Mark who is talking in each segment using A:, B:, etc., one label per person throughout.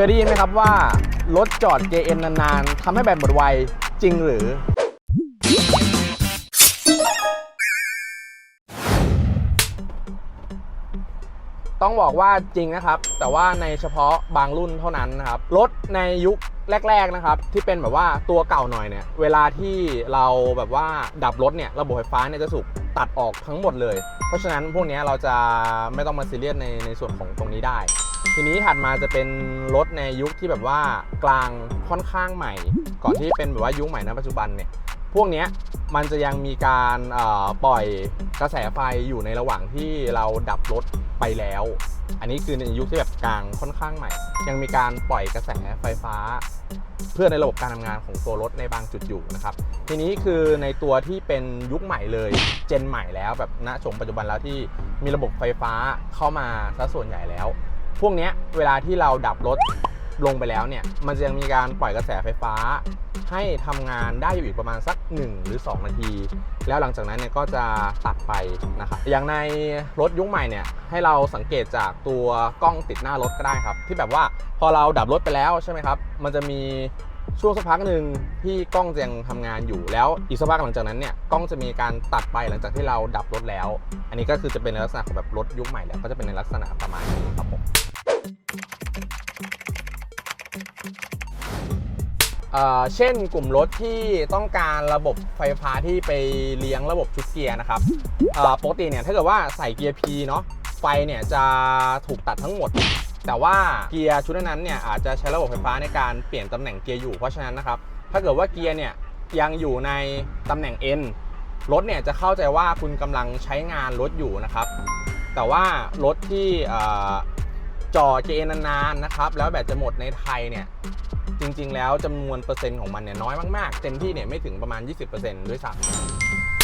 A: เคยได้ยินไหมครับว่ารถจอด JN นานๆทำให้แบตหมดไวจริงหรือ ต้องบอกว่าจริงนะครับ แต่ว่าในเฉพาะบางรุ่นเท่านั้นนะครับ รถในยุคแรก ๆนะครับ ที่เป็นแบบว่าตัวเก่าหน่อยเนี่ย เวลาที่เราแบบว่าดับรถเนี่ยระบบไฟฟ้าเนี่ยจะถูกตัดออกทั้งหมดเลย เพราะฉะนั้นพวกนี้เราจะไม่ต้องมาซีเรียสในในส่วนของตรงนี้ได้ ทีนี้ถัดมาจะเป็นรถในยุคที่แบบว่ากลางค่อนข้างใหม่ ก่อนที่เป็นแบบว่ายุคใหม่ณปัจจุบันเนี่ยพวกนี้มันจะยังมีการปล่อยกระแสไฟอยู่ในระหว่างที่เราดับรถไปแล้ว อันนี้คือในยุคที่แบบกลางค่อนข้างใหม่ ยังมีการปล่อยกระแสไฟฟ้า เพื่อในระบบการทำงานของตัวรถในบางจุดอยู่นะครับ ทีนี้คือในตัวที่เป็นยุคใหม่เลยเจนใหม่แล้วแบบณชมปัจจุบันแล้วที่มีระบบไฟฟ้าเข้ามาซะส่วนใหญ่แล้ว พวกนี้เวลาที่เราดับรถลงไปแล้วเนี่ย มันจะยังมีการปล่อยกระแสไฟฟ้า ให้ทำงานได้อยู่อีกประมาณสัก 1 หรือ 2 นาที แล้วหลังจากนั้นเนี่ยก็จะตัดไปนะครับอย่างในรถยุคใหม่เนี่ยให้เราสังเกตจากตัวกล้องติดหน้ารถก็ได้ครับ ที่แบบว่าพอเราดับรถไปแล้วใช่ไหมครับ มันจะมีช่วงสักพักหนึ่งที่กล้องจะยังทำงานอยู่แล้วอีกสักพักหลังจากนั้นเนี่ยกล้องจะมีการตัดไปหลังจากที่เราดับรถแล้ว อันนี้ก็คือจะเป็นในลักษณะของแบบรถยุคใหม่แล้วก็จะเป็นในลักษณะประมาณนี้ครับผม เช่นกลุ่มรถที่ต้องการระบบไฟฟ้าที่ไปเลี้ยงระบบชุดเกียร์นะครับปกติเนี่ยถ้าเกิดว่าใส่เกียร์ P เนาะไฟเนี่ยจะถูกตัดทั้งหมด แต่ว่าเกียร์ชุดนั้นเนี่ยอาจจะใช้ระบบไฟฟ้าในการเปลี่ยนตำแหน่งเกียร์อยู่เพราะฉะนั้นนะครับถ้าเกิดว่าเกียร์เนี่ยยังอยู่ในตำแหน่ง N รถเนี่ยจะเข้าใจว่าคุณกำลังใช้งานรถอยู่นะครับ แต่ว่ารถที่ จอเจนานๆนะครับ แล้วแบตจะหมดในไทยเนี่ย จริง ๆ แล้วจำนวนเปอร์เซ็นต์ของมันเนี่ยน้อยมาก ๆ เต็มที่เนี่ยไม่ถึงประมาณ 20%ด้วยซ้ำ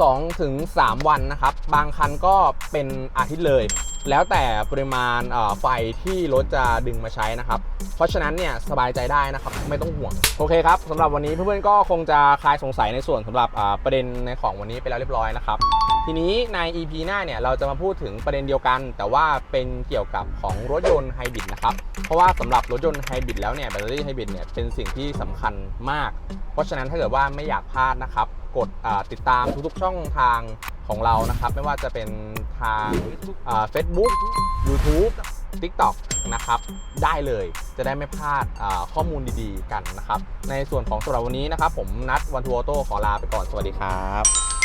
A: สองถึงสามวันนะครับ บางคันก็เป็นอาทิตย์เลย แล้วแต่ปริมาณไฟที่รถจะดึงมาใช้นะครับ เพราะฉะนั้นเนี่ยสบายใจได้นะครับ ไม่ต้องห่วง โอเคครับสำหรับวันนี้เพื่อนๆก็คงจะคลายสงสัยในส่วนสำหรับประเด็นในของวันนี้ไปแล้วเรียบร้อยนะครับ ทีนี้ใน EP หน้าเนี่ยเราจะมาพูดถึงประเด็นเดียวกัน แต่ว่าเป็นเกี่ยวกับของรถยนต์ไฮบริดนะครับเพราะว่าสำหรับรถยนต์ไฮบริดแล้วเนี่ยแบตเตอรี่ไฮบริดเนี่ยเป็นสิ่งที่สำคัญมาก เพราะฉะนั้นถ้าเกิดว่าไม่อยากพลาดนะครับ กดติดตามทุกๆช่องทางของเรานะครับ ไม่ว่าจะเป็นทางเฟซบุ๊ก YouTube TikTok นะครับได้เลยจะได้ไม่พลาดข้อมูลดีๆกันนะครับ ในส่วนของสำหรับวันนี้นะครับ ผมนัดวันทัวร์โต้ขอลาไปก่อนสวัสดีครับ